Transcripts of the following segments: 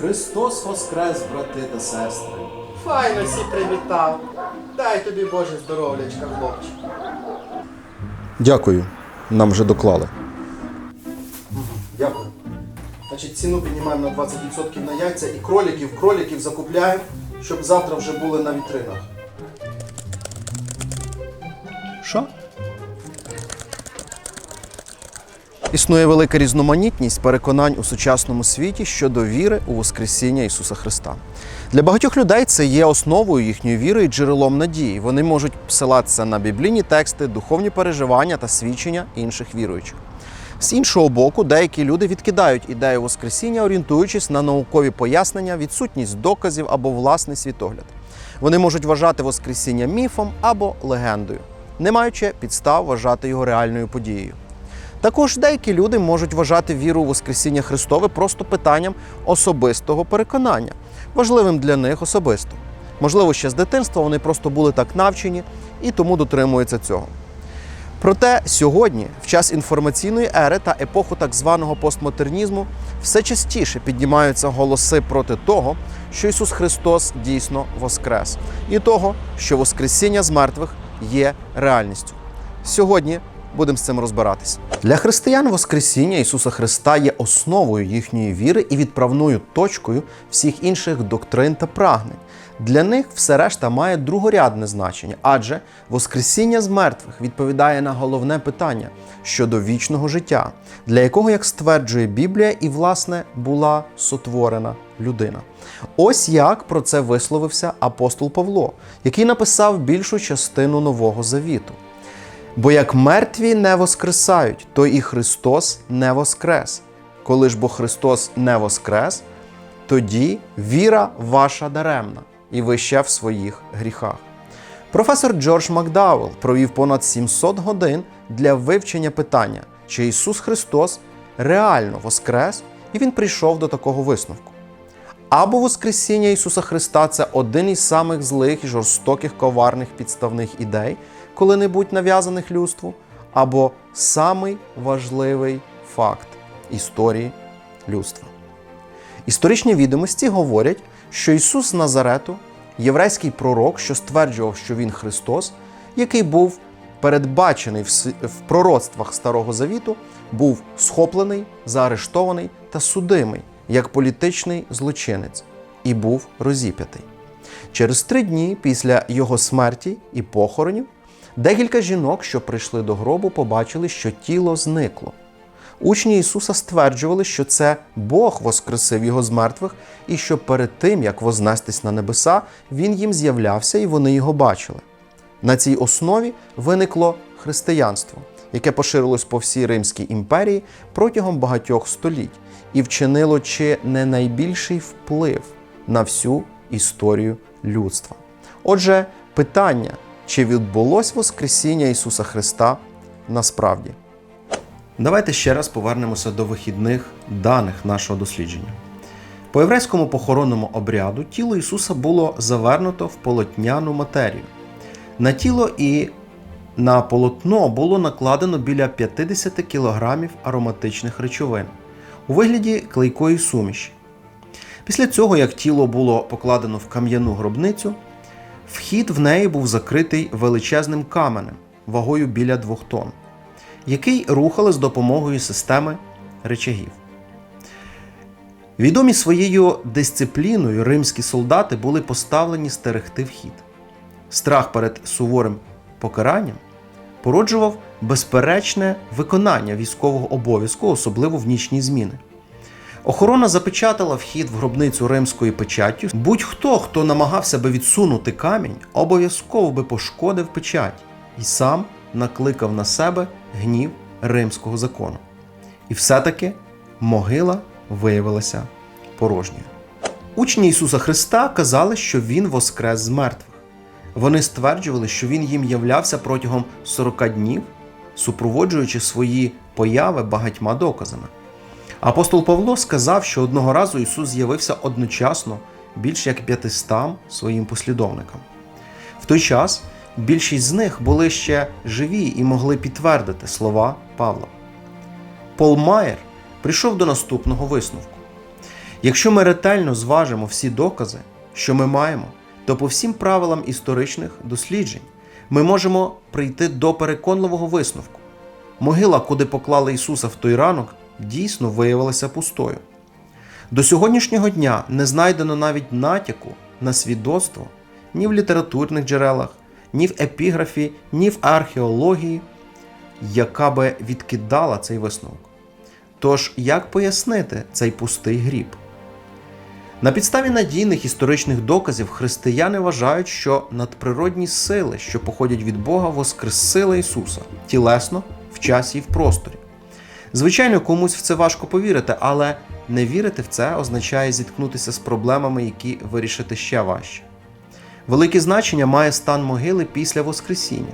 Христос Воскрес, брати та сестри! Файно всі привітав. Дай тобі Боже здоров'ячка, хлопчику. Дякую, нам вже доклали. Дякую. Значить, ціну піднімаємо на 20% на яйця і кроліків, кроліків закупляємо, щоб завтра вже були на вітринах. Існує велика різноманітність переконань у сучасному світі щодо віри у Воскресіння Ісуса Христа. Для багатьох людей це є основою їхньої віри і джерелом надії. Вони можуть посилатися на біблійні тексти, духовні переживання та свідчення інших віруючих. З іншого боку, деякі люди відкидають ідею Воскресіння, орієнтуючись на наукові пояснення, відсутність доказів або власний світогляд. Вони можуть вважати Воскресіння міфом або легендою, не маючи підстав вважати його реальною подією. Також деякі люди можуть вважати віру у Воскресіння Христове просто питанням особистого переконання, важливим для них особисто. Можливо, ще з дитинства вони просто були так навчені і тому дотримуються цього. Проте сьогодні, в час інформаційної ери та епоху так званого постмодернізму, все частіше піднімаються голоси проти того, що Ісус Христос дійсно воскрес, і того, що Воскресіння з мертвих є реальністю. Сьогодні будемо з цим розбиратися. Для християн Воскресіння Ісуса Христа є основою їхньої віри і відправною точкою всіх інших доктрин та прагнень. Для них все решта має другорядне значення, адже Воскресіння з мертвих відповідає на головне питання щодо вічного життя, для якого, як стверджує Біблія, і власне була сотворена людина. Ось як про це висловився апостол Павло, який написав більшу частину Нового Завіту. Бо як мертві не воскресають, то і Христос не воскрес. Коли ж бо Христос не воскрес, тоді віра ваша даремна, і ви ще в своїх гріхах. Професор Джордж Макдауелл провів понад 700 годин для вивчення питання, чи Ісус Христос реально воскрес, і він прийшов до такого висновку. Або Воскресіння Ісуса Христа це один із самих злих і жорстоких коварних підставних ідей, коли-небудь нав'язаних людству, або самий важливий факт історії людства. Історичні відомості говорять, що Ісус Назарету, єврейський пророк, що стверджував, що Він Христос, який був передбачений в пророцтвах Старого Завіту, був схоплений, заарештований та судимий як політичний злочинець і був розіп'ятий. Через три дні після його смерті і похоронів декілька жінок, що прийшли до гробу, побачили, що тіло зникло. Учні Ісуса стверджували, що це Бог воскресив його з мертвих, і що перед тим, як вознестись на небеса, Він їм з'являвся і вони його бачили. На цій основі виникло християнство, яке поширилось по всій Римській імперії протягом багатьох століть і вчинило чи не найбільший вплив на всю історію людства. Отже, питання, чи відбулось Воскресіння Ісуса Христа насправді? Давайте ще раз повернемося до вихідних даних нашого дослідження. По єврейському похоронному обряду тіло Ісуса було завернуто в полотняну матерію. На тіло і на полотно було накладено біля 50 кг ароматичних речовин у вигляді клейкої суміші. Після цього, як тіло було покладено в кам'яну гробницю, вхід в неї був закритий величезним каменем вагою біля двох тонн, який рухали з допомогою системи речагів. Відомі своєю дисципліною римські солдати були поставлені стерегти вхід. Страх перед суворим покаранням породжував безперечне виконання військового обов'язку, особливо в нічні зміни. Охорона запечатала вхід в гробницю римською печаттю. Будь-хто, хто намагався би відсунути камінь, обов'язково би пошкодив печать і сам накликав на себе гнів римського закону. І все-таки могила виявилася порожньою. Учні Ісуса Христа казали, що Він воскрес з мертвих. Вони стверджували, що Він їм являвся протягом 40 днів, супроводжуючи свої появи багатьма доказами. Апостол Павло сказав, що одного разу Ісус з'явився одночасно більш як 500 своїм послідовникам. В той час більшість з них були ще живі і могли підтвердити слова Павла. Пол Майер прийшов до наступного висновку. Якщо ми ретельно зважимо всі докази, що ми маємо, то по всім правилам історичних досліджень ми можемо прийти до переконливого висновку. Могила, куди поклали Ісуса в той ранок, дійсно виявилася пустою. До сьогоднішнього дня не знайдено навіть натяку на свідоцтво ні в літературних джерелах, ні в епіграфі, ні в археології, яка би відкидала цей висновок. Тож, як пояснити цей пустий гріб? На підставі надійних історичних доказів християни вважають, що надприродні сили, що походять від Бога, воскресили Ісуса тілесно, в часі і в просторі. Звичайно, комусь в це важко повірити, але не вірити в це означає зіткнутися з проблемами, які вирішити ще важче. Велике значення має стан могили після Воскресіння.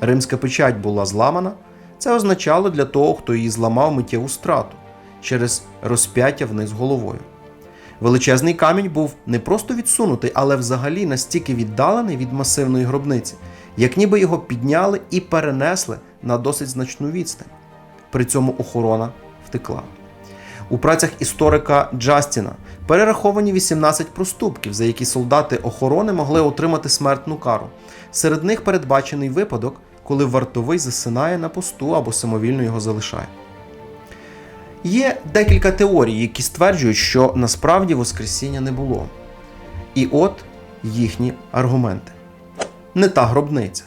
Римська печать була зламана. Це означало для того, хто її зламав миттєву страту через розп'яття вниз головою. Величезний камінь був не просто відсунутий, але взагалі настільки віддалений від масивної гробниці, як ніби його підняли і перенесли на досить значну відстань. При цьому охорона втекла. У працях історика Джастіна перераховані 18 проступків, за які солдати охорони могли отримати смертну кару. Серед них передбачений випадок, коли вартовий засинає на посту або самовільно його залишає. Є декілька теорій, які стверджують, що насправді Воскресіння не було. І от їхні аргументи. Не та гробниця.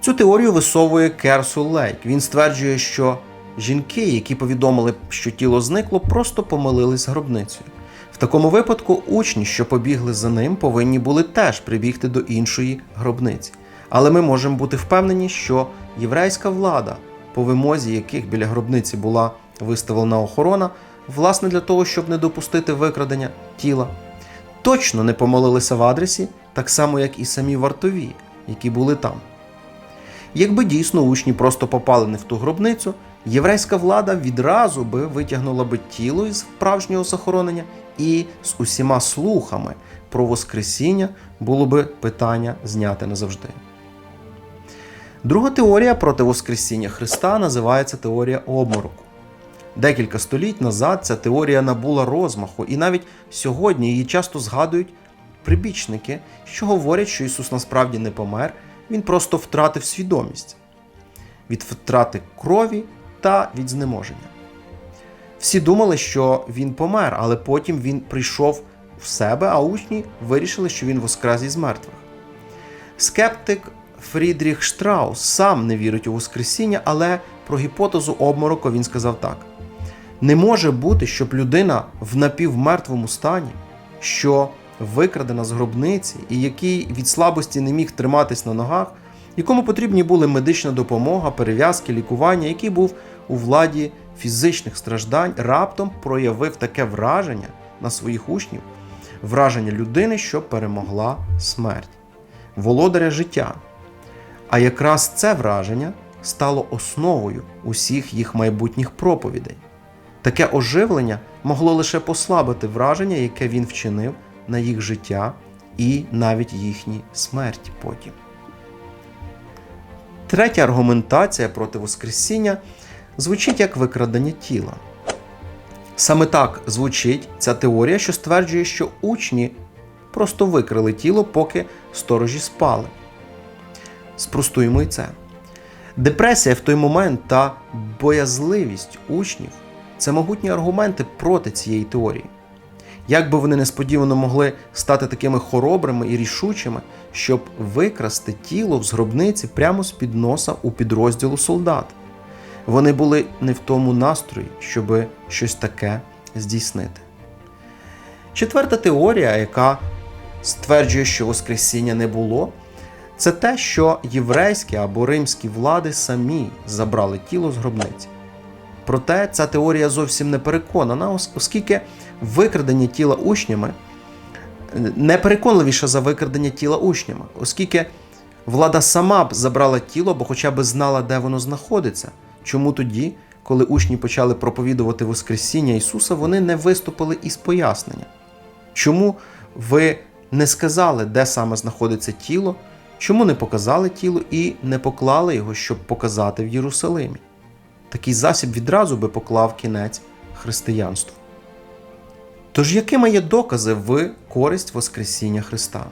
Цю теорію висовує Керсул Лейк. Він стверджує, що жінки, які повідомили, що тіло зникло, просто помилились гробницею. В такому випадку учні, що побігли за ним, повинні були теж прибігти до іншої гробниці. Але ми можемо бути впевнені, що єврейська влада, по вимозі яких біля гробниці була виставлена охорона, власне для того, щоб не допустити викрадення тіла, точно не помилилися в адресі, так само як і самі вартові, які були там. Якби дійсно учні просто попали не в ту гробницю, єврейська влада відразу би витягнула би тіло із справжнього захоронення, і з усіма слухами про Воскресіння було би питання зняте назавжди. Друга теорія проти Воскресіння Христа називається теорія обмороку. Декілька століть назад ця теорія набула розмаху, і навіть сьогодні її часто згадують прибічники, що говорять, що Ісус насправді не помер, Він просто втратив свідомість від втрати крові та від знеможення. Всі думали, що він помер, але потім він прийшов в себе, а учні вирішили, що він воскрес із мертвих. Скептик Фрідріх Штраус сам не вірить у Воскресіння, але про гіпотезу обмороку він сказав так: не може бути, щоб людина в напівмертвому стані, що викрадена з гробниці, і який від слабості не міг триматись на ногах, якому потрібні були медична допомога, перев'язки, лікування, який був у владі фізичних страждань, раптом проявив таке враження на своїх учнів, враження людини, що перемогла смерть, володаря життя. А якраз це враження стало основою усіх їх майбутніх проповідей. Таке оживлення могло лише послабити враження, яке він вчинив на їх життя і навіть їхні смерті потім. Третя аргументація проти Воскресіння звучить як викрадення тіла. Саме так звучить ця теорія, що стверджує, що учні просто викрили тіло, поки сторожі спали. Спростуємо і це. Депресія в той момент та боязливість учнів це могутні аргументи проти цієї теорії. Як би вони несподівано могли стати такими хоробрими і рішучими, щоб викрасти тіло з гробниці прямо з-під носа у підрозділу солдат. Вони були не в тому настрої, щоб щось таке здійснити. Четверта теорія, яка стверджує, що Воскресіння не було, це те, що єврейські або римські влади самі забрали тіло з гробниці. Проте ця теорія зовсім не переконана, оскільки викрадення тіла учнями не переконливіше за викрадення тіла учнями, оскільки влада сама б забрала тіло, бо хоча б знала, де воно знаходиться. Чому тоді, коли учні почали проповідувати Воскресіння Ісуса, вони не виступили із пояснення? Чому ви не сказали, де саме знаходиться тіло, чому не показали тіло і не поклали його, щоб показати в Єрусалимі? Такий засіб відразу би поклав кінець християнству. Тож якими є докази в користь Воскресіння Христа?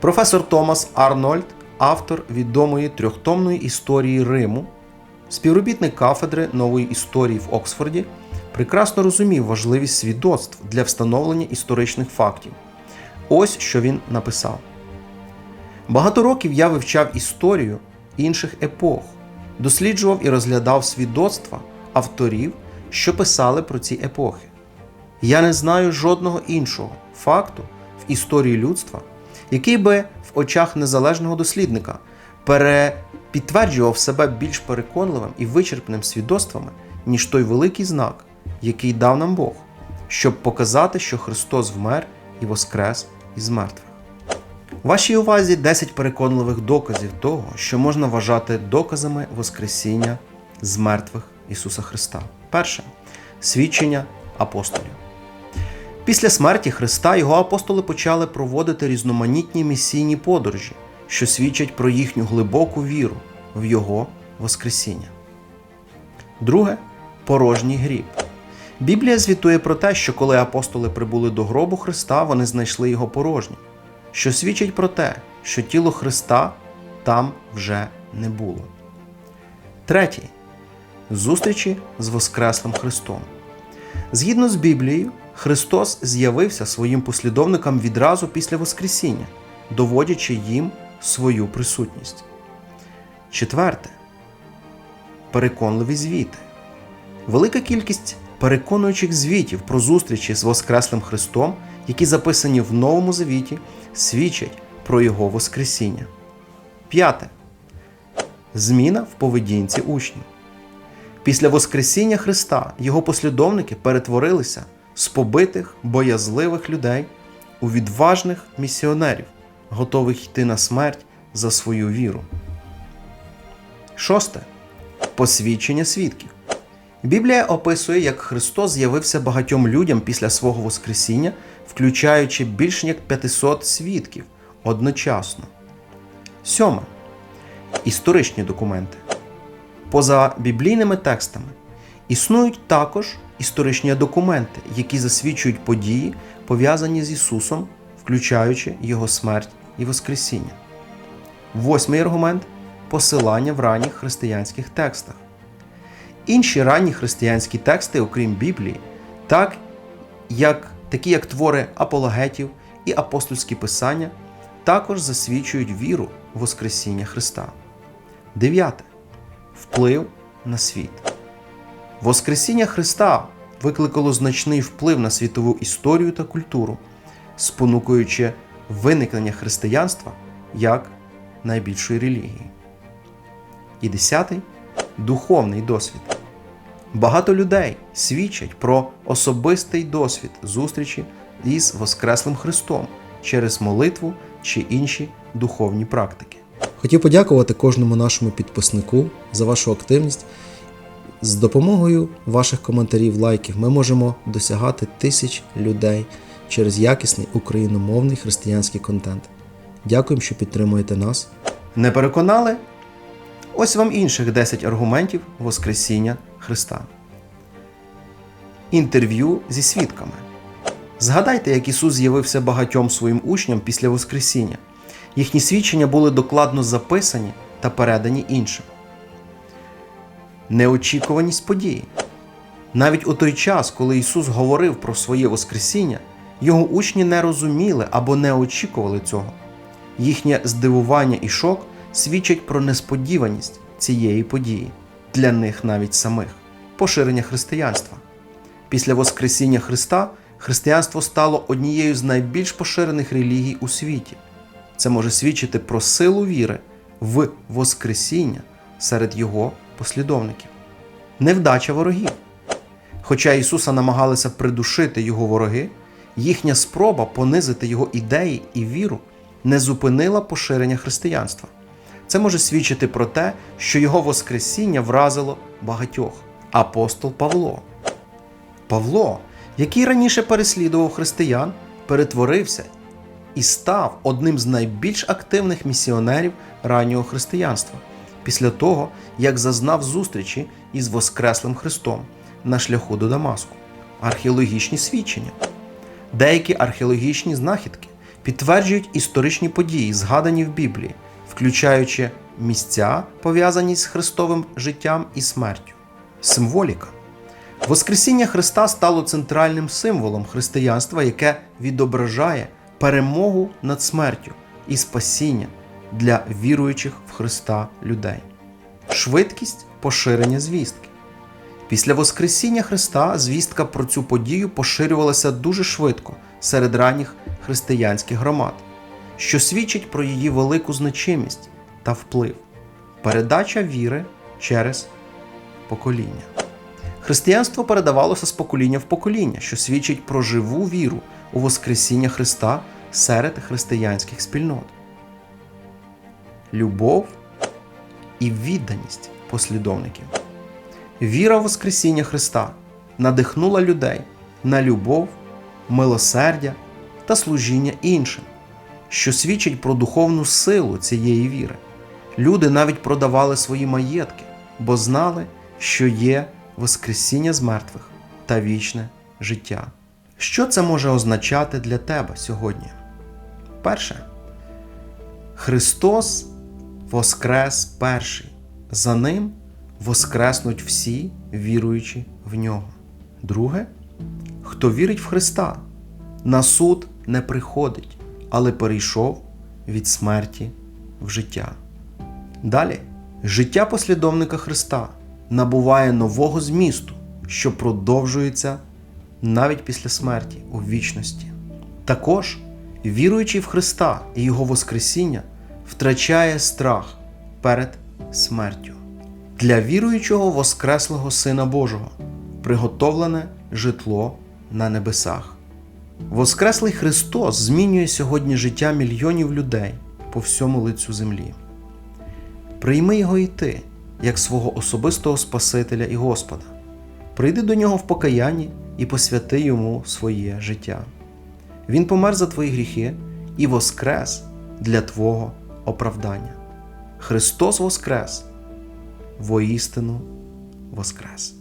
Професор Томас Арнольд, автор відомої трьохтомної історії Риму, співробітник кафедри нової історії в Оксфорді, прекрасно розумів важливість свідоцтв для встановлення історичних фактів. Ось що він написав. Багато років я вивчав історію інших епох, досліджував і розглядав свідоцтва авторів, що писали про ці епохи. Я не знаю жодного іншого факту в історії людства, який би в очах незалежного дослідника перепідтверджував себе більш переконливим і вичерпним свідоцтвами, ніж той великий знак, який дав нам Бог, щоб показати, що Христос вмер і воскрес із мертвих. Вашій увазі 10 переконливих доказів того, що можна вважати доказами Воскресіння з мертвих Ісуса Христа. Перше свідчення апостолів. Після смерті Христа його апостоли почали проводити різноманітні місійні подорожі, що свідчать про їхню глибоку віру в Його Воскресіння. Друге порожній гріб. Біблія звітує про те, що коли апостоли прибули до гробу Христа, вони знайшли його порожнім, що свідчить про те, що тіло Христа там вже не було. Третє зустрічі з Воскреслим Христом. Згідно з Біблією, Христос з'явився своїм послідовникам відразу після Воскресіння, доводячи їм свою присутність. Четверте переконливі звіти. Велика кількість переконуючих звітів про зустрічі з Воскреслим Христом, які записані в Новому Завіті, свідчать про Його Воскресіння. П'яте. Зміна в поведінці учнів. Після Воскресіння Христа його послідовники перетворилися з побитих, боязливих людей у відважних місіонерів, готових йти на смерть за свою віру. Шосте. Посвідчення свідків. Біблія описує, як Христос з'явився багатьом людям після свого Воскресіння, включаючи більш як 500 свідків одночасно. Сьоме. Історичні документи. Поза біблійними текстами існують також історичні документи, які засвідчують події, пов'язані з Ісусом, включаючи Його смерть і Воскресіння. Восьмий аргумент посилання в ранніх християнських текстах. Інші ранні християнські тексти, окрім Біблії, так як, такі як твори апологетів і апостольські писання, також засвідчують віру в Воскресіння Христа. Дев'яте. Вплив на світ. Воскресіння Христа викликало значний вплив на світову історію та культуру, спонукуючи виникнення християнства як найбільшої релігії. І десятий духовний досвід. Багато людей свідчать про особистий досвід зустрічі із Воскреслим Христом через молитву чи інші духовні практики. Хотів подякувати кожному нашому підписнику за вашу активність. З допомогою ваших коментарів, лайків ми можемо досягати тисяч людей через якісний україномовний християнський контент. Дякуємо, що підтримуєте нас. Не переконали? Ось вам інших 10 аргументів Воскресіння Христа. Інтерв'ю зі свідками. Згадайте, як Ісус з'явився багатьом своїм учням після Воскресіння. Їхні свідчення були докладно записані та передані іншим. Неочікуваність події. Навіть у той час, коли Ісус говорив про своє Воскресіння, його учні не розуміли або не очікували цього. Їхнє здивування і шок свідчать про несподіваність цієї події для них навіть самих поширення християнства. Після Воскресіння Христа християнство стало однією з найбільш поширених релігій у світі. Це може свідчити про силу віри в Воскресіння серед його послідовників. Невдача ворогів. Хоча Ісуса намагалися придушити його вороги, їхня спроба понизити його ідеї і віру не зупинила поширення християнства. Це може свідчити про те, що його Воскресіння вразило багатьох. Апостол Павло. Павло, який раніше переслідував християн, перетворився і став одним з найбільш активних місіонерів раннього християнства після того, як зазнав зустрічі із Воскреслим Христом на шляху до Дамаску. Археологічні свідчення. Деякі археологічні знахідки підтверджують історичні події, згадані в Біблії, включаючи місця, пов'язані з Христовим життям і смертю. Символіка. Воскресіння Христа стало центральним символом християнства, яке відображає перемогу над смертю і спасіння для віруючих в Христа людей. Швидкість поширення звістки. Після Воскресіння Христа звістка про цю подію поширювалася дуже швидко серед ранніх християнських громад, що свідчить про її велику значимість та вплив. Передача віри через покоління. Християнство передавалося з покоління в покоління, що свідчить про живу віру у Воскресіння Христа серед християнських спільнот. Любов і відданість послідовників. Віра в Воскресіння Христа надихнула людей на любов, милосердя та служіння іншим, що свідчить про духовну силу цієї віри. Люди навіть продавали свої маєтки, бо знали, що є Воскресіння з мертвих та вічне життя. Що це може означати для тебе сьогодні? Перше. Христос воскрес перший. За ним воскреснуть всі, віруючи в нього. Друге, хто вірить в Христа, на суд не приходить, але перейшов від смерті в життя. Далі, життя послідовника Христа набуває нового змісту, що продовжується навіть після смерті у вічності. Також, віруючий в Христа і Його Воскресіння, втрачає страх перед смертю. Для віруючого Воскреслого Сина Божого приготовлене житло на небесах. Воскреслий Христос змінює сьогодні життя мільйонів людей по всьому лицю землі. Прийми його і ти, як свого особистого Спасителя і Господа. Прийди до нього в покаянні і посвяти йому своє життя. Він помер за твої гріхи і воскрес для Твого оправдання. Христос Воскрес! Воістину Воскрес!